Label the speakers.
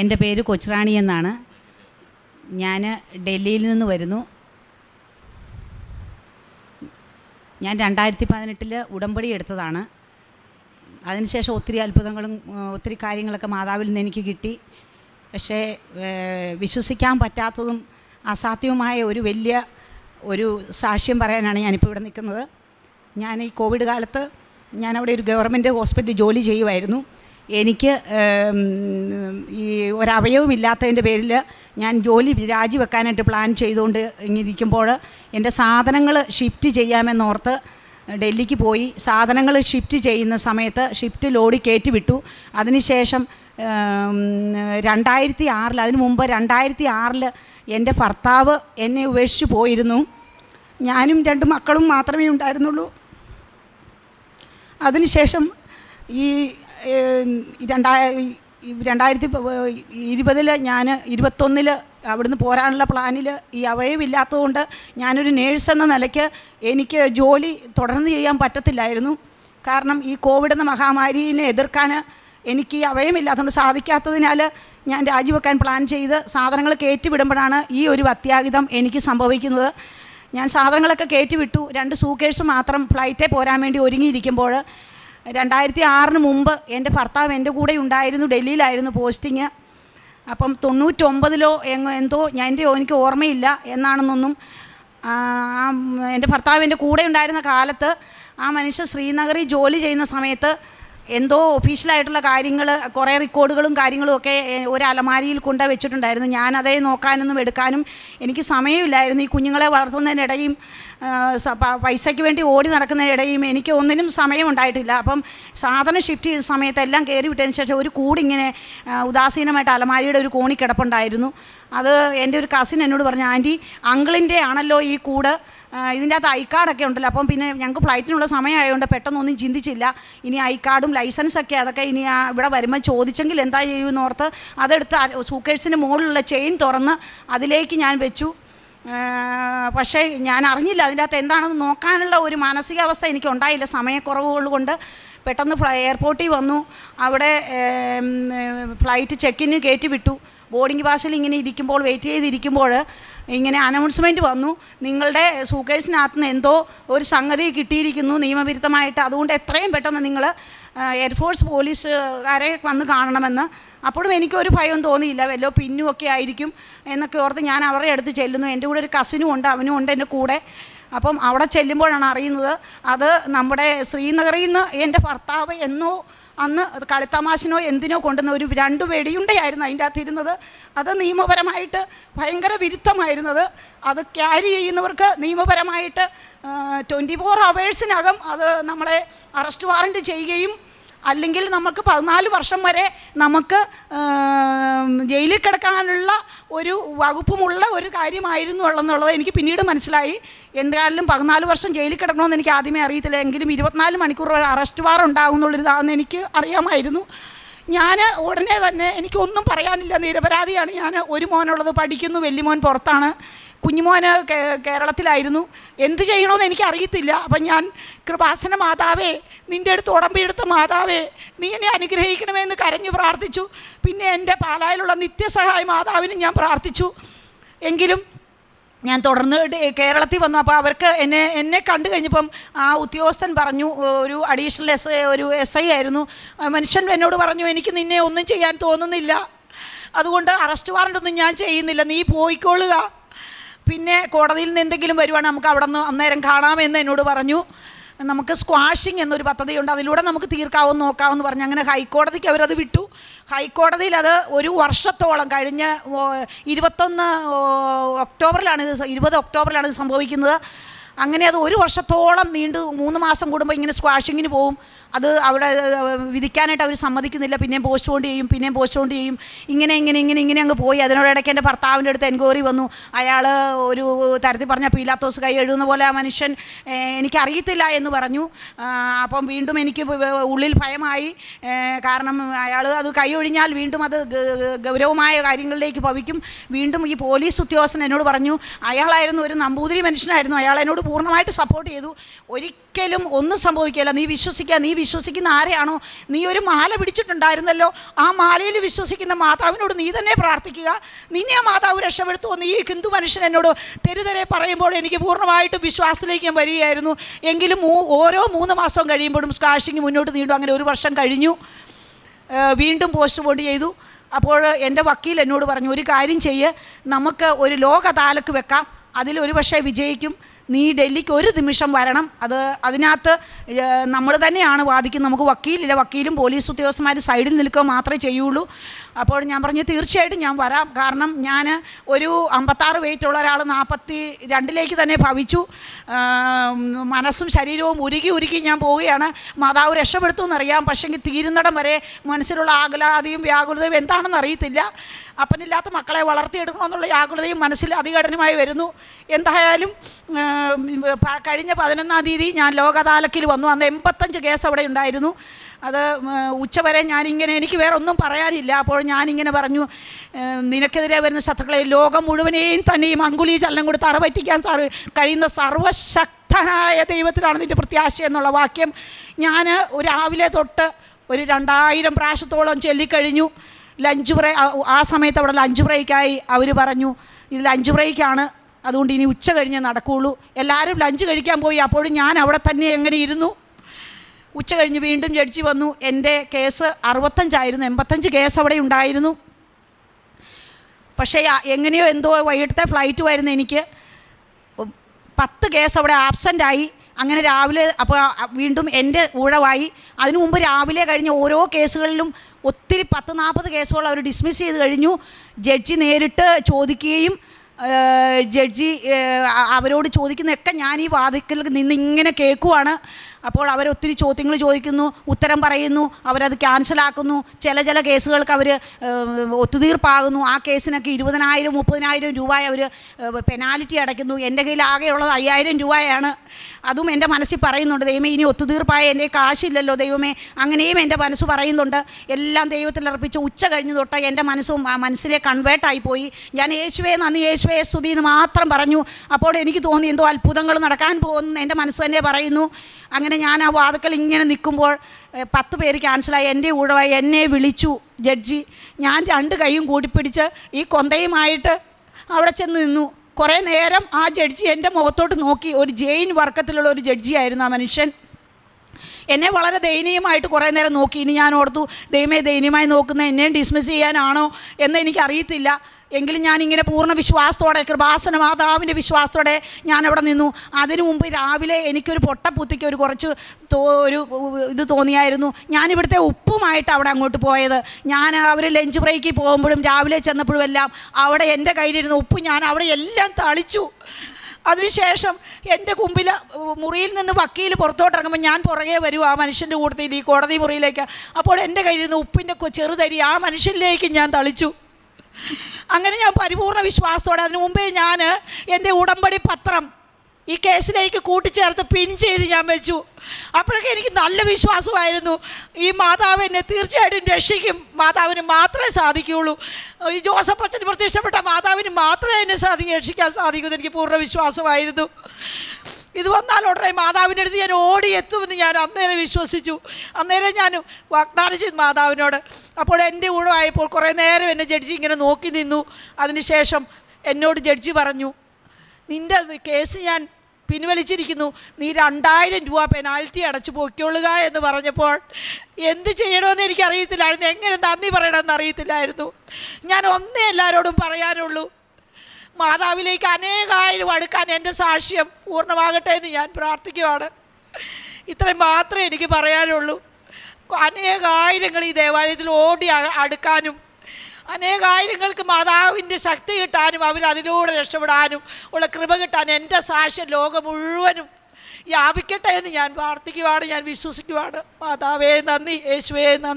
Speaker 1: എന്റെ പേര് കൊച്ചുറാണി എന്നാണ്. ഞാൻ ഡൽഹിയിൽ നിന്ന് വരുന്നു. ഞാൻ രണ്ടായിരത്തി പതിനെട്ടിൽ ഉടമ്പടി എടുത്തതാണ്. അതിനുശേഷം ഒത്തിരി അത്ഭുതങ്ങളും ഒത്തിരി കാര്യങ്ങളൊക്കെ മാതാവിൽ നിന്ന് എനിക്ക് കിട്ടി. പക്ഷേ വിശ്വസിക്കാൻ പറ്റാത്തതും അസാധ്യവുമായ ഒരു വലിയ ഒരു സാക്ഷ്യം പറയാനാണ് ഞാനിപ്പോൾ ഇവിടെ നിൽക്കുന്നത്. ഞാൻ ഈ കോവിഡ് കാലത്ത് ഞാനവിടെ ഒരു ഗവൺമെന്റ് ഹോസ്പിറ്റലിൽ ജോലി ചെയ്യുമായിരുന്നു എനിക്ക് ഈ ഒരവയവും ഇല്ലാത്തതിന്റെ പേരിൽ ഞാൻ ജോലി രാജിവെക്കാനായിട്ട് പ്ലാൻ ചെയ്തുകൊണ്ട് ഇരിക്കുമ്പോൾ എന്റെ സാധനങ്ങൾ ഷിഫ്റ്റ് ചെയ്യാമെന്നോർത്ത് ഡൽഹിക്ക് പോയി. സാധനങ്ങൾ ഷിഫ്റ്റ് ചെയ്യുന്ന സമയത്ത് ഷിഫ്റ്റ് ലോഡി കയറ്റി വിട്ടു. അതിനുശേഷം രണ്ടായിരത്തി ആറിൽ അതിനു മുമ്പ് രണ്ടായിരത്തി ആറിൽ എന്റെ ഭർത്താവ് എന്നെ ഉപേക്ഷിച്ച് പോയിരുന്നു. ഞാനും രണ്ട് മക്കളും മാത്രമേ ഉണ്ടായിരുന്നുള്ളൂ. അതിനുശേഷം ഈ ഏം, രണ്ടാ ഈ രണ്ടായിരത്തി ഇരുപതിൽ ഞാൻ ഇരുപത്തൊന്നിൽ അവിടുന്ന് പോരാനുള്ള പ്ലാനിൽ ഈ അവയവില്ലാത്തതുകൊണ്ട് ഞാനൊരു നേഴ്സ് എന്ന നിലയ്ക്ക് എനിക്ക് ജോലി തുടർന്ന് ചെയ്യാൻ പറ്റത്തില്ലായിരുന്നു. കാരണം ഈ കോവിഡ് എന്ന മഹാമാരിനെ എതിർക്കാൻ എനിക്ക് ഈ അവയമില്ലാത്തതുകൊണ്ട് സാധിക്കാത്തതിനാൽ ഞാൻ രാജിവെക്കാൻ പ്ലാൻ ചെയ്ത് സാധനങ്ങൾ കയറ്റി വിടുമ്പോഴാണ് ഈ ഒരു അത്യാഹിതം എനിക്ക് സംഭവിക്കുന്നത്. ഞാൻ സാധനങ്ങളൊക്കെ കയറ്റി വിട്ടു രണ്ട് സൂക്കേഴ്സ് മാത്രം ഫ്ലൈറ്റേ പോരാൻ വേണ്ടി ഒരുങ്ങിയിരിക്കുമ്പോൾ രണ്ടായിരത്തി ആറിന് മുമ്പ് എന്റെ ഭർത്താവ് എന്റെ കൂടെ ഉണ്ടായിരുന്നു ഡൽഹിയിലായിരുന്നു പോസ്റ്റിങ്. അപ്പം തൊണ്ണൂറ്റൊമ്പതിലോ എന്തോ ഞാൻ എന്റെ എനിക്ക് ഓർമ്മയില്ല എന്നാണെന്നൊന്നും എന്റെ ഭർത്താവ് എന്റെ കൂടെ ഉണ്ടായിരുന്ന കാലത്ത് ആ മനുഷ്യൻ ശ്രീനഗറിൽ ജോലി ചെയ്യുന്ന സമയത്ത് എന്തോ ഒഫീഷ്യലായിട്ടുള്ള കാര്യങ്ങൾ കുറേ റെക്കോർഡുകളും കാര്യങ്ങളും ഒക്കെ ഒരു അലമാരിയിൽ കൊണ്ട് വെച്ചിട്ടുണ്ടായിരുന്നു. ഞാനതേ നോക്കാനൊന്നും എടുക്കാനും എനിക്ക് സമയമില്ലായിരുന്നു. ഈ കുഞ്ഞുങ്ങളെ വളർത്തുന്നതിനിടയും പൈസയ്ക്ക് വേണ്ടി ഓടി നടക്കുന്നതിനിടയും എനിക്ക് ഒന്നിനും സമയമുണ്ടായിട്ടില്ല. അപ്പം സാധനം ഷിഫ്റ്റ് ചെയ്ത സമയത്തെല്ലാം കയറി വിട്ടതിന് ശേഷം ഒരു കൂടിങ്ങനെ ഉദാസീനമായിട്ട് അലമാരിയുടെ ഒരു കോണി കിടപ്പുണ്ടായിരുന്നു. അത് എന്റെ ഒരു കസിൻ എന്നോട് പറഞ്ഞു ആന്റി അങ്കിളിന്റെ ആണല്ലോ ഈ കൂട്. ഇതിന്റെ അകത്ത് ഐ കാർഡൊക്കെ ഉണ്ടല്ലോ. അപ്പം പിന്നെ ഞങ്ങൾക്ക് ഫ്ലൈറ്റിനുള്ള സമയമായതുകൊണ്ട് പെട്ടെന്നൊന്നും ചിന്തിച്ചില്ല. ഇനി ഐ കാർഡും ലൈസൻസൊക്കെ അതൊക്കെ ഇനി ഇവിടെ വരുമ്പോൾ ചോദിച്ചെങ്കിൽ എന്താ ചെയ്യുമെന്ന് ഓർത്ത് അതെടുത്ത് സൂക്കേഴ്സിന്റെ മുകളിലുള്ള ചെയിൻ തുറന്ന് അതിലേക്ക് ഞാൻ വെച്ചു. പക്ഷേ ഞാൻ അറിഞ്ഞില്ല അതിന്റെ അകത്ത് എന്താണെന്ന് നോക്കാനുള്ള ഒരു മാനസികാവസ്ഥ എനിക്ക് ഉണ്ടായില്ല. സമയക്കുറവുകൾ കൊണ്ട് പെട്ടെന്ന് എയർപോർട്ടിൽ വന്നു. അവിടെ ഫ്ലൈറ്റ് ചെക്കിന് കയറ്റി വിട്ടു. ബോർഡിംഗ് പാസിൽ ഇങ്ങനെ ഇരിക്കുമ്പോൾ വെയിറ്റ് ചെയ്തിരിക്കുമ്പോൾ ഇങ്ങനെ അനൗൺസ്മെന്റ് വന്നു. നിങ്ങളുടെ സൂക്കേഴ്സിനകത്ത് നിന്ന് എന്തോ ഒരു സംഗതി കിട്ടിയിരിക്കുന്നു നിയമവിരുദ്ധമായിട്ട്. അതുകൊണ്ട് എത്രയും പെട്ടെന്ന് നിങ്ങൾ എയർഫോഴ്സ് പോലീസുകാരെ വന്ന് കാണണമെന്ന്. അപ്പോഴും എനിക്കൊരു ഭയം തോന്നിയില്ല. വല്ലോ പിന്നുമൊക്കെ ആയിരിക്കും എന്നൊക്കെ ഓർത്ത് ഞാൻ അവരുടെ അടുത്ത് ചെല്ലുന്നു. എന്റെ കൂടെ ഒരു കസിനും ഉണ്ട്. അവനും ഉണ്ട് എന്റെ കൂടെ. അപ്പം അവിടെ ചെല്ലുമ്പോഴാണ് അറിയുന്നത് അത് നമ്മുടെ ശ്രീനഗറിൽ നിന്ന് എന്റെ ഭർത്താവ് എന്നോ അന്ന് കളിത്തമാശിനോ എന്തിനോ കൊണ്ടുവന്ന ഒരു രണ്ട് വെടിയുണ്ടയായിരുന്നു അതിന്റെ അകത്തിരുന്നത്. അത് നിയമപരമായിട്ട് ഭയങ്കര വിരുദ്ധമായിരുന്നത്. അത് ക്യാരി ചെയ്യുന്നവർക്ക് നിയമപരമായിട്ട് ട്വന്റി ഫോർ അവേഴ്സിനകം അത് നമ്മളെ അറസ്റ്റ് വാറന്റ് ചെയ്യുകയും അല്ലെങ്കിൽ നമുക്ക് പതിനാല് വർഷം വരെ നമുക്ക് ജയിലിൽ കിടക്കാനുള്ള ഒരു വകുപ്പുമുള്ള ഒരു കാര്യമായിരുന്നു ഉള്ളതെന്നുള്ളത് എനിക്ക് പിന്നീട് മനസ്സിലായി. എന്തായാലും പതിനാല് വർഷം ജയിലിൽ കിടക്കണമെന്ന് എനിക്ക് ആദ്യമേ അറിയത്തില്ല. എങ്കിലും ഇരുപത്തിനാല് മണിക്കൂർ ഒരു അറസ്റ്റ് വാർ ഉണ്ടാകുന്നുള്ളൊരിതാണെന്ന് എനിക്ക് അറിയാമായിരുന്നു. ഞാൻ ഉടനെ തന്നെ എനിക്കൊന്നും പറയാനില്ല നിരപരാധിയാണ്. ഞാൻ ഒരു മോനുള്ളത് പഠിക്കുന്നു വലിയമോൻ പുറത്താണ്. കുഞ്ഞുമോന് കേരളത്തിലായിരുന്നു. എന്ത് ചെയ്യണമെന്ന് എനിക്ക് അറിയത്തില്ല അപ്പം ഞാൻ കൃപാസന മാതാവേ നിന്റെ അടുത്ത് ഉടമ്പെടുത്ത മാതാവേ നീ എന്നെ അനുഗ്രഹിക്കണമെന്ന് കരഞ്ഞു പ്രാർത്ഥിച്ചു. പിന്നെ എന്റെ പാലായിലുള്ള നിത്യസഹായ മാതാവിനും ഞാൻ പ്രാർത്ഥിച്ചു. എങ്കിലും ഞാൻ തുടർന്ന് കേരളത്തിൽ വന്നു. അപ്പോൾ അവർക്ക് എന്നെ എന്നെ കണ്ടു കഴിഞ്ഞപ്പം ആ ഉദ്യോഗസ്ഥൻ പറഞ്ഞു ഒരു അഡീഷണൽ എസ് ഒരു എസ് ഐ ആയിരുന്നു. മനുഷ്യൻ എന്നോട് പറഞ്ഞു എനിക്ക് നിന്നെ ഒന്നും ചെയ്യാൻ തോന്നുന്നില്ല. അതുകൊണ്ട് അറസ്റ്റ് ഒന്നും ഞാൻ ചെയ്യുന്നില്ല. നീ പോയിക്കൊള്ളുക പിന്നെ കോടതിയിൽ നിന്ന് എന്തെങ്കിലും വരുവാണെങ്കിൽ നമുക്ക് അവിടെ നിന്ന് അന്നേരം കാണാമെന്ന് എന്നോട് പറഞ്ഞു. നമുക്ക് സ്ക്വാഷിംഗ് എന്നൊരു പദ്ധതിയുണ്ട്. അതിലൂടെ നമുക്ക് തീർക്കാവുന്ന നോക്കാമെന്ന് പറഞ്ഞ് അങ്ങനെ ഹൈക്കോടതിക്ക് അവരത് വിട്ടു. ഹൈക്കോടതിയിൽ അത് ഒരു വർഷത്തോളം കഴിഞ്ഞ് ഇരുപത്തൊന്ന് ഒക്ടോബറിലാണ് ഇത് ഇരുപത് ഒക്ടോബറിലാണ് ഇത് സംഭവിക്കുന്നത്. അങ്ങനെ അത് ഒരു വർഷത്തോളം നീണ്ടു മൂന്ന് മാസം കൂടുമ്പോൾ ഇങ്ങനെ സ്ക്വാഷിങ്ങിന് പോവും. അത് അവിടെ വിധിക്കാനായിട്ട് അവർ സമ്മതിക്കുന്നില്ല. പിന്നെയും പോസ്റ്റ് കൊണ്ട് ചെയ്യും പിന്നെയും പോസ്റ്റ് കൊണ്ട് ചെയ്യും. ഇങ്ങനെ ഇങ്ങനെ ഇങ്ങനെ ഇങ്ങനെ അങ്ങ് പോയി. അതിനോടിടയ്ക്ക് എന്റെ ഭർത്താവിന്റെ അടുത്ത് എൻക്വയറി വന്നു. അയാൾ ഒരു തരത്തിൽ പറഞ്ഞ പീലാത്തോസ് കൈ എഴുതുന്ന പോലെ ആ മനുഷ്യൻ എനിക്കറിയത്തില്ല എന്ന് പറഞ്ഞു. അപ്പം വീണ്ടും എനിക്ക് ഉള്ളിൽ ഭയമായി. കാരണം അയാൾ അത് കൈ ഒഴിഞ്ഞാൽ വീണ്ടും അത് ഗൗരവമായ കാര്യങ്ങളിലേക്ക് ഭവിക്കും. വീണ്ടും ഈ പോലീസ് ഉദ്യോഗസ്ഥൻ എന്നോട് പറഞ്ഞു അയാളായിരുന്നു ഒരു നമ്പൂതിരി മനുഷ്യനായിരുന്നു. അയാൾ എന്നോട് പൂർണമായിട്ട് സപ്പോർട്ട് ചെയ്തു. ഒരിക്കലും ഒന്നും സംഭവിക്കില്ല നീ വിശ്വസിക്കുക നീ വിശ്വസിക്കുന്ന ആരെയാണോ? നീ ഒരു മാല പിടിച്ചിട്ടുണ്ടായിരുന്നല്ലോ. ആ മാലയിൽ വിശ്വസിക്കുന്ന മാതാവിനോട് നീ തന്നെ പ്രാർത്ഥിക്കുക. നിന്നെ ആ മാതാവ് രക്ഷപ്പെടുത്തുമോ നീ ഹിന്ദു മനുഷ്യൻ എന്നോട് തെരുതെരെ പറയുമ്പോൾ എനിക്ക് പൂർണമായിട്ട് വിശ്വാസത്തിലേക്ക് ഞാൻ വരികയായിരുന്നു. എങ്കിലും ഓരോ മൂന്ന് മാസം കഴിയുമ്പോഴും സ്കാഷിങ് മുന്നോട്ട് നീണ്ടു. അങ്ങനെ ഒരു വർഷം കഴിഞ്ഞു. വീണ്ടും പോസ്റ്റ് പോണ്ട് ചെയ്തു. അപ്പോൾ എന്റെ വക്കീൽ എന്നോട് പറഞ്ഞു ഒരു കാര്യം ചെയ്യ്. നമുക്ക് ഒരു ലോക താലക്ക് വെക്കാം. അതിൽ ഒരു പക്ഷേ വിജയിക്കും. നീ ഡൽഹിക്ക് ഒരു നിമിഷം വരണം. അത് അതിനകത്ത് നമ്മൾ തന്നെയാണ് വാദിക്കുന്നത്. നമുക്ക് വക്കീലില്ല. വക്കീലും പോലീസ് ഉദ്യോഗസ്ഥന്മാർ സൈഡിൽ നിൽക്കുക മാത്രമേ ചെയ്യുള്ളൂ. അപ്പോൾ ഞാൻ പറഞ്ഞു തീർച്ചയായിട്ടും ഞാൻ വരാം. കാരണം ഞാൻ ഒരു അമ്പത്താറ് വെയിറ്റുള്ള ഒരാൾ നാൽപ്പത്തി രണ്ടിലേക്ക് തന്നെ ഭവിച്ചു. മനസ്സും ശരീരവും ഉരുകി ഉരുകി ഞാൻ പോവുകയാണ്. മാതാവ് രക്ഷപ്പെടുത്തു എന്നറിയാം പക്ഷെങ്കിൽ തീരുന്നിടം വരെ മനസ്സിലുള്ള ആകുലാതിയും വ്യാകുലതയും എന്താണെന്ന് അറിയത്തില്ല. അപ്പനില്ലാത്ത മക്കളെ വളർത്തിയെടുക്കണമെന്നുള്ള വ്യാകുലതയും മനസ്സിൽ അതികഠിനമായി വരുന്നു. എന്തായാലും കഴിഞ്ഞ പതിനൊന്നാം തീയതി ഞാൻ ലോക അദാലത്തിൽ വന്നു. അന്ന് എൺപത്തഞ്ച് കേസ് അവിടെ ഉണ്ടായിരുന്നു. അത് ഉച്ചവരെ ഞാനിങ്ങനെ എനിക്ക് വേറെ ഒന്നും പറയാനില്ല. അപ്പോൾ ഞാനിങ്ങനെ പറഞ്ഞു നിനക്കെതിരെ വരുന്ന ശത്രുക്കളെ ലോകം മുഴുവനെയും തന്നെയും അങ്കുലി ചലനം കൊടുത്ത് അറപറ്റിക്കാൻ സാറ് കഴിയുന്ന സർവശക്തനായ ദൈവത്തിലാണ് നിന്റെ പ്രത്യാശ എന്നുള്ള വാക്യം ഞാൻ രാവിലെ തൊട്ട് ഒരു രണ്ടായിരം പ്രാവശ്യത്തോളം ചൊല്ലിക്കഴിഞ്ഞു. ലഞ്ച് ബ്രേ ആ സമയത്ത് അവിടെ ലഞ്ച് ബ്രേക്കായി അവർ പറഞ്ഞു. ഇത് ലഞ്ച് ബ്രേക്കാണ്. അതുകൊണ്ട് ഇനി ഉച്ച കഴിഞ്ഞേ നടക്കുകയുള്ളൂ എല്ലാവരും ലഞ്ച് കഴിക്കാൻ പോയി. അപ്പോഴും ഞാൻ അവിടെ തന്നെ എങ്ങനെ ഇരുന്നു? ഉച്ച കഴിഞ്ഞ് വീണ്ടും ജഡ്ജി വന്നു. എന്റെ കേസ് അറുപത്തഞ്ചായിരുന്നു. എൺപത്തഞ്ച് കേസ് അവിടെ ഉണ്ടായിരുന്നു. പക്ഷേ എങ്ങനെയോ എന്തോ വൈകിട്ടത്തെ ഫ്ലൈറ്റ് വരുന്ന എനിക്ക്. പത്ത് കേസ് അവിടെ ആബ്സെന്റ് ആയി. അങ്ങനെ രാവിലെ അപ്പോൾ വീണ്ടും എന്റെ ഊഴമായി. അതിനു മുമ്പ് രാവിലെ കഴിഞ്ഞ ഓരോ കേസുകളിലും ഒത്തിരി പത്ത് നാൽപ്പത് കേസുകൾ അവർ ഡിസ്മിസ് ചെയ്ത് കഴിഞ്ഞു. ജഡ്ജി നേരിട്ട് ചോദിക്കുകയും ജഡ്ജി അവരോട് ചോദിക്കുന്നതൊക്കെ ഞാൻ ഈ വാദിക്കൽ നിന്ന് ഇങ്ങനെ കേൾക്കുവാണ്. അപ്പോൾ അവർ ഒത്തിരി ചോദ്യങ്ങൾ ചോദിക്കുന്നു ഉത്തരം പറയുന്നു അവരത് ക്യാൻസലാക്കുന്നു ചില ചില കേസുകൾക്ക് അവർ ഒത്തുതീർപ്പാകുന്നു. ആ കേസിനൊക്കെ ഇരുപതിനായിരം മുപ്പതിനായിരം രൂപ അവർ പെനാലിറ്റി അടയ്ക്കുന്നു. എന്റെ കയ്യിൽ ആകെയുള്ളത് അയ്യായിരം രൂപയാണ്. അതും എന്റെ മനസ്സിൽ പറയുന്നുണ്ട് ദൈവമേ ഇനി ഒത്തുതീർപ്പായ എന്റെ കാശില്ലല്ലോ ദൈവമേ. അങ്ങനെയും എന്റെ മനസ്സ് പറയുന്നുണ്ട്. എല്ലാം ദൈവത്തിൽ അർപ്പിച്ച് ഉച്ച കഴിഞ്ഞ് തൊട്ട് എന്റെ മനസ്സും മനസ്സിനെ കൺവേർട്ടായി പോയി. ഞാൻ യേശുവേ നന്ദി യേശുവേ സ്തുതി എന്ന് മാത്രം പറഞ്ഞു. അപ്പോൾ എനിക്ക് തോന്നി എന്തോ അത്ഭുതങ്ങൾ നടക്കാൻ പോകുന്നു എന്റെ മനസ്സ് തന്നെ പറയുന്നു. അങ്ങനെ ഞാൻ ആ വാതുക്കൽ ഇങ്ങനെ നിൽക്കുമ്പോൾ പത്ത് പേര് ക്യാൻസലായി എന്റെ ഊഴമായി എന്നെ വിളിച്ചു ജഡ്ജി. ഞാൻ രണ്ട് കൈയും കൂട്ടിപ്പിടിച്ച് ഈ കൊന്തയുമായിട്ട് അവിടെ ചെന്ന് നിന്നു. കുറേ നേരം ആ ജഡ്ജി എന്റെ മുഖത്തോട്ട് നോക്കി. ഒരു ജെയിൻ വർക്കത്തിലുള്ള ഒരു ജഡ്ജിയായിരുന്നു ആ മനുഷ്യൻ. എന്നെ വളരെ ദയനീയമായിട്ട് കുറേ നേരം നോക്കി. ഇനി ഞാൻ ഓർത്തു ദൈവമേ ദയനീയമായി നോക്കുന്ന എന്നെയും ഡിസ്മിസ് ചെയ്യാനാണോ എന്ന് എനിക്കറിയത്തില്ല. എങ്കിലും ഞാനിങ്ങനെ പൂർണ വിശ്വാസത്തോടെ കൃപാസന മാതാവിന്റെ വിശ്വാസത്തോടെ ഞാൻ അവിടെ നിന്നു. അതിനു മുമ്പ് രാവിലെ എനിക്കൊരു പൊട്ടപ്പുത്തിക്ക് ഒരു കുറച്ച് ഒരു ഇത് തോന്നിയായിരുന്നു. ഞാനിവിടുത്തെ ഉപ്പുമായിട്ട് അവിടെ അങ്ങോട്ട് പോയത്. ഞാൻ അവർ ലഞ്ച് ബ്രേക്കിൽ പോകുമ്പോഴും രാവിലെ ചെന്നപ്പോഴും എല്ലാം അവിടെ എന്റെ കയ്യിലിരുന്ന ഉപ്പ് ഞാൻ അവിടെ എല്ലാം തളിച്ചു. അതിനുശേഷം എന്റെ കുമ്പിൽ മുറിയിൽ നിന്ന് വക്കീൽ പുറത്തോട്ടിറങ്ങുമ്പോൾ ഞാൻ പുറകെ വരും ആ മനുഷ്യന്റെ കൂട്ടത്തിൽ ഈ കോടതി മുറിയിലേക്ക്. അപ്പോൾ എന്റെ കയ്യിൽ നിന്ന് ഉപ്പിന്റെ ചെറുതരി ആ മനുഷ്യനിലേക്ക് ഞാൻ തളിച്ചു. അങ്ങനെ ഞാൻ പരിപൂർണ വിശ്വാസത്തോടെ അതിനു മുമ്പേ ഞാൻ എന്റെ ഉടമ്പടി പത്രം ഈ കേസിലേക്ക് കൂട്ടിച്ചേർത്ത് പിൻ ചെയ്ത് ഞാൻ വെച്ചു. അപ്പോഴൊക്കെ എനിക്ക് നല്ല വിശ്വാസമായിരുന്നു. ഈ മാതാവ് എന്നെ തീർച്ചയായിട്ടും രക്ഷിക്കും. മാതാവിന് മാത്രമേ സാധിക്കുകയുള്ളൂ. ഈ ജോസഫ് അച്ഛൻ പ്രതിഷ്ഠപ്പെട്ട മാതാവിന് മാത്രമേ എന്നെ സാധിക്കും രക്ഷിക്കാൻ സാധിക്കൂ എനിക്ക് പൂർണ വിശ്വാസമായിരുന്നു. ഇത് വന്നാൽ ഉടനെ മാതാവിന്റെ അടുത്ത് ഞാൻ ഓടി എത്തുമെന്ന് ഞാൻ അന്നേരം വിശ്വസിച്ചു. അന്നേരം ഞാൻ വാഗ്ദാനം ചെയ്തു മാതാവിനോട്. അപ്പോൾ എന്റെ ഊഴമായപ്പോൾ കുറേ നേരം എന്നെ ജഡ്ജി ഇങ്ങനെ നോക്കി നിന്നു. അതിനുശേഷം എന്നോട് ജഡ്ജി പറഞ്ഞു നിന്റെ കേസ് ഞാൻ പിൻവലിച്ചിരിക്കുന്നു. നീ രണ്ടായിരം രൂപ പെനാൽറ്റി അടച്ചു പൊയ്ക്കൊള്ളുക എന്ന് പറഞ്ഞപ്പോൾ എന്ത് ചെയ്യണമെന്ന് എനിക്കറിയത്തില്ലായിരുന്നു എങ്ങനെ നന്ദി പറയണമെന്ന് അറിയത്തില്ലായിരുന്നു. ഞാൻ ഒന്നേ എല്ലാവരോടും പറയാനുള്ളൂ. മാതാവിലേക്ക് അനേകായിരം അടുക്കാൻ എന്റെ സാക്ഷ്യം പൂർണമാകട്ടെ എന്ന് ഞാൻ പ്രാർത്ഥിക്കുവാണ്. ഇത്രയും മാത്രമേ എനിക്ക് പറയാനുള്ളൂ. അനേകായിരങ്ങൾ ഈ ദേവാലയത്തിൽ ഓടി അടുക്കാനും അനേകായിരങ്ങൾക്ക് മാതാവിന്റെ ശക്തി കിട്ടാനും അവർ അതിലൂടെ രക്ഷപ്പെടാനും ഉള്ള കൃപ കിട്ടാൻ എന്റെ സാക്ഷ്യം ലോകം മുഴുവനും വ്യാപിക്കട്ടെ എന്ന് ഞാൻ പ്രാർത്ഥിക്കുവാണ് ഞാൻ വിശ്വസിക്കുവാണ്. മാതാവേ നന്ദി. യേശുവേ നന്ദി.